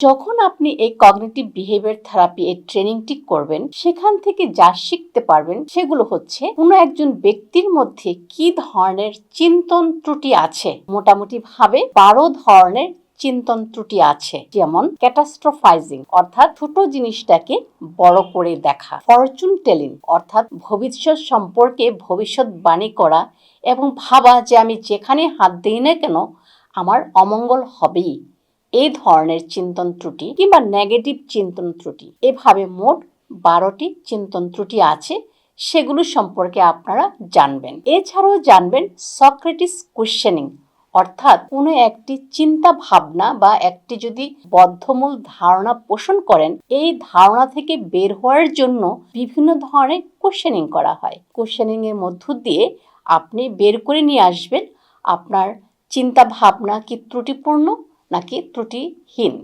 যখন আপনি এই কগনিটিভ বিহেভিয়ার থেরাপি এর ট্রেনিংটি করবেন, সেখান থেকে যা শিখতে পারবেন সেগুলো হচ্ছে কোনো একজন ব্যক্তির মধ্যে কি ধরনের চিন্তন ত্রুটি আছে। মোটামুটি ভাবে বারো ধরনের চিন্তন ত্রুটি আছে, যেমন ক্যাটাস্ট্রোফাইজিং অর্থাৎ ছোট জিনিসটাকে বড় করে দেখা ফরচুন টেলিং অর্থাৎ ভবিষ্যৎ সম্পর্কে ভবিষ্যৎবাণী করা এবং ভাবা যে আমি যেখানে হাত দিই না কেন, আমার অমঙ্গল হবেই। এই ধরনের চিন্তন ত্রুটি কিংবা নেগেটিভ চিন্তন ত্রুটি, এভাবে মোট বারোটি চিন্তন ত্রুটি আছে, সেগুলো সম্পর্কে আপনারা জানবেন। এছাড়াও জানবেন সক্রেটিস কোশ্চেনিং অর্থাৎ কোনো একটি চিন্তা ভাবনা বা একটি যদি বদ্ধমূল ধারণা পোষণ করেন, এই ধারণা থেকে বের হওয়ার জন্য বিভিন্ন ধরনের কোশ্চেনিং করা হয়। কোশ্চেনিং এর মধ্য দিয়ে আপনি বের করে নিয়ে আসবেন, আপনার চিন্তা ভাবনা কি ত্রুটিপূর্ণ নাকি ত্রুটিহীন?